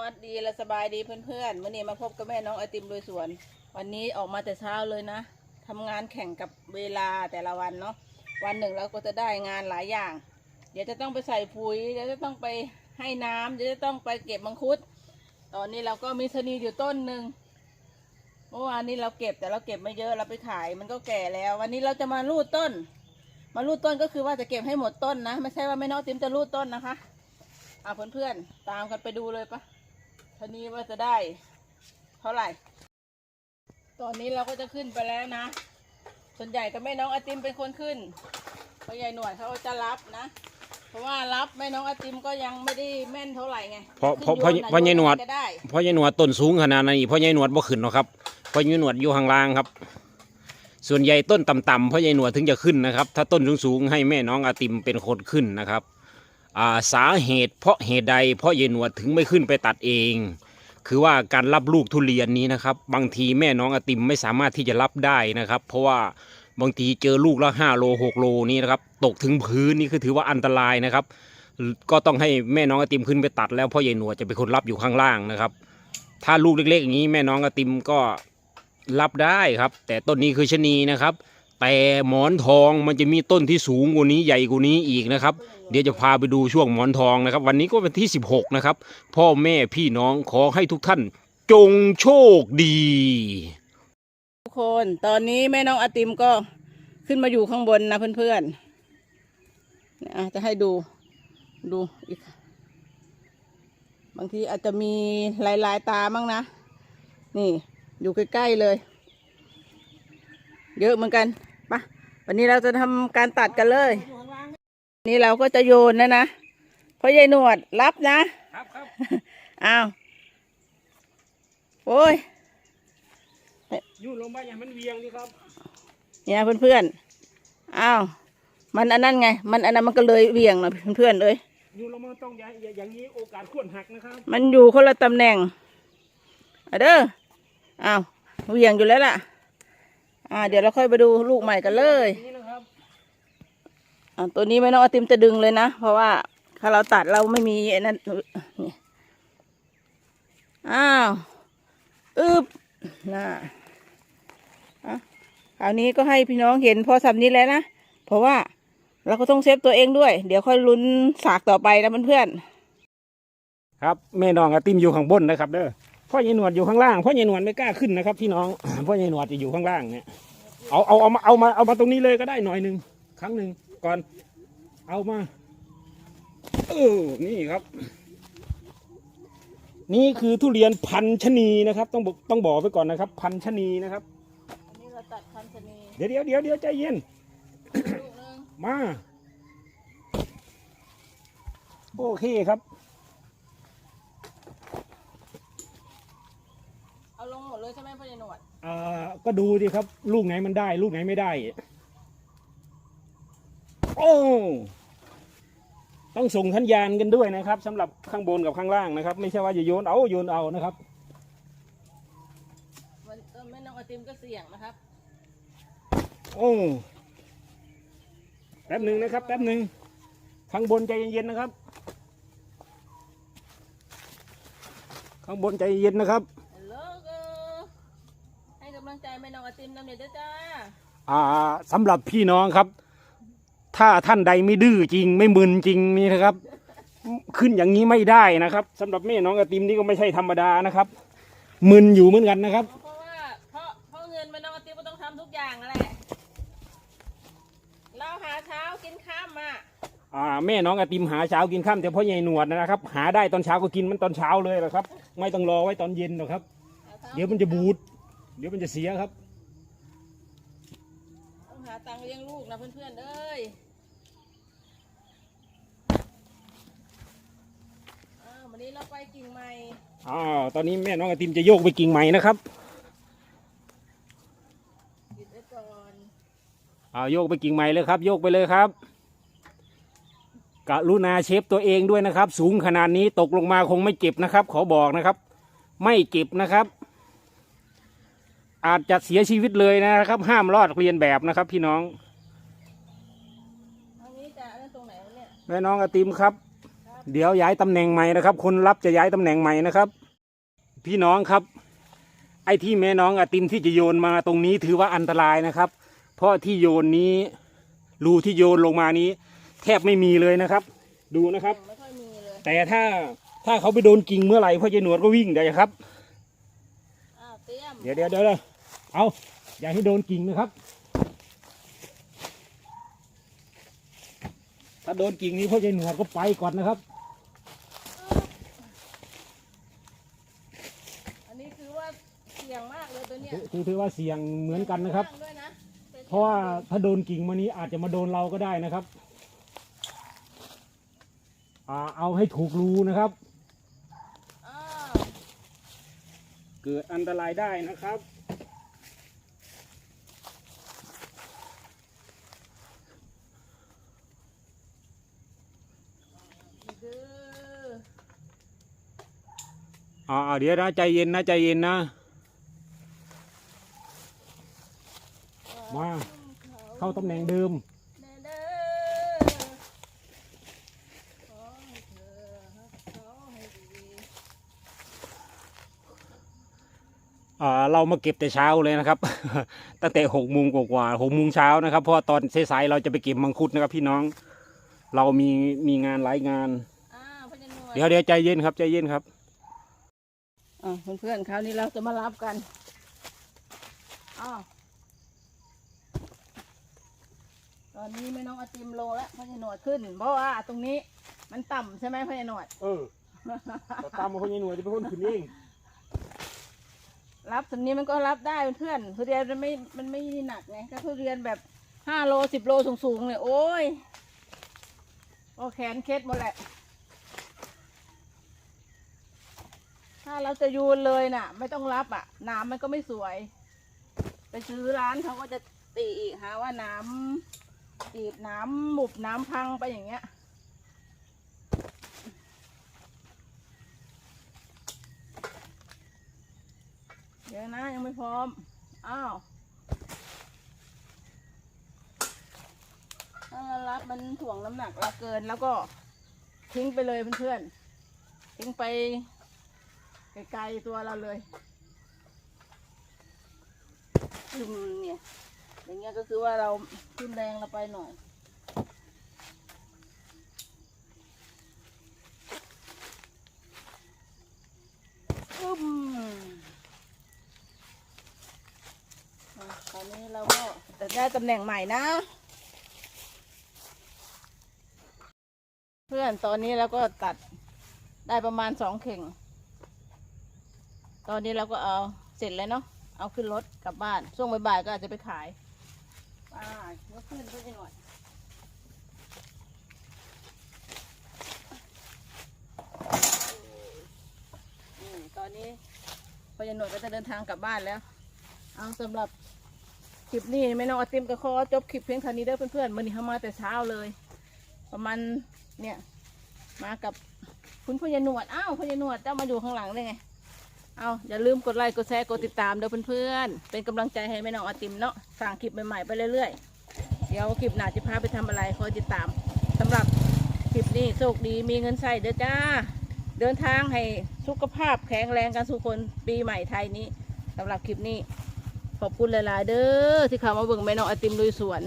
วัสดีและสบายดีเพื่อนๆวันนี้มาพบกับแม่น้องไอติมโดยสวน วันนี้ออกมาแต่เช้าเลยนะทำงานแข่งกับเวลาแต่ละวันเนาะวันหนึ่งเราก็จะได้งานหลายอย่าง เดี๋ยวจะต้องไปใส่ปุ๋ยเดี๋ยวจะต้องไปให้น้ำเดี๋ยวจะต้องไปเก็บมังคุด ตอนนี้เราก็มีชะนีอยู่ต้นหนึ่งเมื่อวานนี้เราเก็บแต่เราเก็บไม่เยอะเราไปขายมันก็แก่แล้ว วันนี้เราจะมารูดต้น มารูดต้นก็คือว่าจะเก็บให้หมดต้นนะ ไม่ใช่ว่าแม่น้องไอติมจะรูดต้นนะคะเอาเพื่อนๆตามกันไปดูเลยปะ ทีนี้ว่าจะได้ เท่าไหร่ ตอนนี้เราก็จะขึ้นไปแล้วนะ ส่วนใหญ่ก็แม่น้องไอติมเป็นคนขึ้นเพราะยายหนวดเขาจะรับนะ เพราะว่ารับแม่น้องไอติมก็ยังไม่ได้แม่นเท่าไหร่ไงเพราะเพราะเพราะขึ้เพราะยายหนวด ก็ได้ เพราะยายหนวดต้นสูงขนาดนี้เพราะยายหนวดบ่ขึ้นหรอกครับเพราะยายหนวดอยู่ข้างล่างครับ ส่วนใหญ่ต้นต่ำๆเพราะยายหนวดถึงจะขึ้นนะครับ ถ้าต้นสูงๆให้แม่น้องอาติมเป็นคนขึ้นนะครับอ่า สาเหตุ เพราะเหตุใด เพราะยายนวดถึงไม่ขึ้นไปตัดเอง คือว่าการรับลูกทุเรียนนี้นะครับ บางทีแม่น้องอติมไม่สามารถที่จะรับได้นะครับ เพราะว่าบางทีเจอลูกละห้าโลหกโลนี่นะครับ ตกถึงพื้นนี่คือถือว่าอันตรายนะครับ ก็ต้องให้แม่น้องอติมขึ้นไปตัด แล้วเพราะยายนวดจะเป็นคนรับอยู่ข้างล่างนะครับ ถ้าลูกเล็กๆอย่างนี้แม่น้องอติมก็รับได้ครับ แต่ต้นนี้คือชนีนะครับ แต่หมอนทองมันจะมีต้นที่สูงกว่านี้ใหญ่กว่านี้อีกนะครับ เดี๋ยวจะพาไปดูช่วงหมอนทองนะครับ วันนี้ก็เป็นที่ 16 นะครับ พ่อแม่พี่น้องขอให้ทุกท่านจงโชคดี ทุกคนตอนนี้แม่น้องไอติมก็ขึ้นมาอยู่ข้างบนนะเพื่อนๆเนี่อะจะให้ดูดูอีก บางทีอาจจะมีลายลายๆตาบ้างนะ นี่อยู่ใกล้ๆเลย เยอะเหมือนกัน วันนี้เราจะทำการตัดกันเลย นี่เราก็จะโยนนะนะเพราะยายหนวดรับนะครับครับอ้าวโอ้ยยู่ลงไปอย่างมันเวียงดีครับเนี่ยเพื่อนๆอ้าวมันอันนั้นไง มันอันนั้นมันก็เลยเหวี่ยงนะเพื่อนๆเอ้ยยู่ลงมาต้องอย่างอย่างนี้โอกาสควรหักนะครับ มันอยู่คนละตำแหน่งอะเด้ออ้าวเหวี่ยงอยู่แล้วล่ะ อ่า เดี๋ยวเราค่อยไปดูลูกใหม่กันเลยนี่นะครับอ่าตัวนี้ไม่น้องอาติมจะดึงเลยนะ เพราะว่าถ้าเราตัดเราไม่มีไอ้นั่นนี่อ้าวอึบน่ะอะคราวนี้ก็ให้พี่น้องเห็นพอสำนี้แล้วนะ เพราะว่าเราก็ต้องเซฟตัวเองด้วย เดี๋ยวค่อยลุ้นสากต่อไปนะเพื่อนครับแม่น้องอาติมอยู่ข้างบนนะครับเด้อ พ่อยายหนวดอยู่ข้างล่างพ่อยายหนวดไม่กล้าขึ้นนะครับพี่น้องพ่อยายหนวดจะอยู่ข้างล่างเนี่ยเอาเอาเอามาเอามาเอามาตรงนี้เลยก็ได้หน่อยหนึ่งครั้งหนึ่งก่อนเอามาเออนี่ครับ นี่คือทุเรียนพันชนีนะครับ ต้องบอกต้องบอกไปก่อนนะครับ พันชนีนะครับอันนี้เราตัดคันชะนีเดี๋ยวเดี๋ยวเดี๋ยวเดี๋ยวใจเย็นลูกนึงมา โอเคครับ เอาลงหมดเลยใช่ไหมพ่อใหญ่หนวดอ่าก็ดูดิครับ ลูกไหนมันได้ ลูกไหนไม่ได้ โอ้ต้องส่งสัญญาณกันด้วยนะครับสำหรับข้างบนกับข้างล่างนะครับ ไม่ใช่ว่าจะโยนเอาโยนเอานะครับ มันเออแม่น้องอาติมก็เสี่ยงนะครับโอ้แป๊บหนึ่งนะครับ แป๊บหนึ่งข้างบนใจเย็นๆนะครับ ข้างบนใจเย็นนะครับ ฮัลโหลเออให้กำลังใจแม่น้ องอาติมนำเดี๋ยวจ้าอ่าสำหรับพี่น้องครับ ถ้าท่านใดไม่ดื้อจริง ไม่มึนจริงนี่นะครับ ขึ้นอย่างนี้ไม่ได้นะครับสำหรับแม่น้องอาติมนี่ก็ไม่ใช่ธรรมดานะครับ มึนอยู่เหมือนกันนะครับ เพราะว่าเพราะเพราะเงินแม่น้องอาติมก็ต้องทำทุกอย่างนั่นแหละเราหาเช้ากินข้ามมาอ่าแม่น้องอาติมหาเช้ากินข้ามแต่พ่อใหญ่หนวดนะครับ หาได้ตอนเช้าก็กินมันตอนเช้าเลยแหละครับ ไม่ต้องรอไว้ตอนเย็นหรอกครับหาช้าเดี๋ยวมันจะบูด เดี๋ยวมันจะเสียครับ ตังเลี้ยงลูกนะเพื่อนๆเอ้ยอ้าววันนี้เราไปกิ่งใหม่อ้าวตอนนี้แม่น้องอาติมจะโยกไปกิ่งใหม่นะครับหยุดไว้ก่อนอ้าวโยกไปกิ่งใหม่เลยครับ โยกไปเลยครับกรุณาเชฟตัวเองด้วยนะครับ สูงขนาดนี้ตกลงมาคงไม่เจ็บนะครับ ขอบอกนะครับ ไม่เจ็บนะครับ อาจจะเสียชีวิตเลยนะครับ ห้ามรอดเรียนแบบนะครับ พี่น้องทางนี้จะอันนั้นตรงไหนวะเนี่ย แม่น้องอาติมครับ เดี๋ยวย้ายตำแหน่งใหม่นะครับ คนรับจะย้ายตำแหน่งใหม่นะครับ พี่น้องครับ ไอ้ที่แม่น้องอาติมที่จะโยนมาตรงนี้ถือว่าอันตรายนะครับ เพราะที่โยนนี้รูที่โยนลงมานี้ แทบไม่มีเลยนะครับ ดูนะครับ ไม่ค่อยมีเลย แต่ถ้าถ้าเขาไปโดนกิ่งเมื่อไหร่พ่อเจหนวดก็วิ่งได้ครับ อ้าวเตรียม เดี๋ยวเดี๋ยวเดี๋ยว เดี๋ยวเอาอย่าให้โดนกิ่งนะครับ ถ้าโดนกิ่งนี้พ่อเจหนวดก็ไปก่อนนะครับ อันนี้คือว่าเสี่ยงมากเลยตัวเนี้ยถือถือว่าเสี่ยงเหมือนกันนะครับ ด้วยนะเพราะว่าถ้าโดนกิ่งมานี้อาจจะมาโดนเราก็ได้นะครับอ่าเอาให้ถูกรูนะครับ อ้าว เกิดอันตรายได้นะครับ ดื้อ อ่าเดี๋ยวนะใจเย็นนะใจเย็นนะ มาเข้าตำแหน่งเดิมแน่เด้อขอให้เธอรักเขาให้ดีอ่าเรามาเก็บแต่เช้าเลยนะครับ ตั้งแต่หกโมงกว่าๆหกโมงเช้านะครับ เพราะว่าตอนสายๆเราจะไปเก็บมังคุดนะครับ พี่น้อง เรามีมีงานหลายงานอ้าวพญานวลเดี๋ยวเดี๋ยวใจเย็นครับใจเย็นครับ อ่าเพื่อนๆคราวนี้เราจะมารับกันอ้าวตอนนี้ไม่น้องไอติมโลแล้วพญานวดขึ้น เพราะว่าตรงนี้มันต่ำใช่ไหมพญานวด เออตามมาคนยังหน่วยจะเป็นคนขึ้นเองรับสำนี้มันก็รับได้เพื่อนๆทุเรียนมันไม่มันไม่หนักไงก็ทุเรียนแบบห้าโลสิบโลสูงๆเนี่ยโอ้ยก็แขนเคล็ดหมดแหละาเราจะยูนเลยน่ะ ไม่ต้องรับอะ น้ำมันก็ไม่สวย ไปซื้อร้านเขาก็จะตีอีกหาว่าน้ำตีบน้ำหมุบน้ำพังไปอย่างเงี้ย เดี๋ยวนะยังไม่พร้อม อ้าวถ้าเรารับมันถ่วงน้ำหนักเราเกินแล้วก็ทิ้งไปเลยเพื่อนๆทิ้งไป ไกลๆตัวเราเลยอืมเนี่ยอย่างเงี้ยก็คือว่าเราขึ้นแรงเราไปหน่อยอืมตอนนี้เราก็จะได้ตำแหน่งใหม่นะ เพื่อนตอนนี้เราก็ตัดได้ประมาณสองเข่ง ตอนนี้เราก็เอาเสร็จแล้วเนาะ เอาขึ้นรถกลับบ้าน ช่วงบ่ายๆก็อาจจะไปขายไป้ายกขึ้นไปหน่อยนี่ตอนนี้พอยายหนวดก็จะเดินทางกลับบ้านแล้ว เอาสำหรับคลิปนี้แม่น้องอาติมก็ขอจบคลิปเพียงเท่านี้เด้อเพื่อนๆมื่อนี้เขามาแต่เช้าเลย ประมาณเนี่ย มากับคุณพญาหนวดอ้าวพญาหนวดเจ้ามาอยู่ข้างหลังได้ไง เอาอย่าลืมกดไลค์กดแชร์กดติดตามเด้อเพื่อนๆ เป็นกำลังใจให้แม่น้องอาติมเนาะสั่งคลิปใหม่ๆไปเรื่อยๆ เดี๋ยวคลิปหน้าจะพาไปทำอะไรคอยติดตามสำหรับคลิปนี้โชคดีมีเงินใส่เด้อจ้า เดินทางให้สุขภาพแข็งแรงกันทุกคนปีใหม่ไทยนี้สำหรับคลิปนี้ ขอบคุณหลายๆ เด้อที่เข้ามาเบิ่งแม่น้องไอติมลุยสวน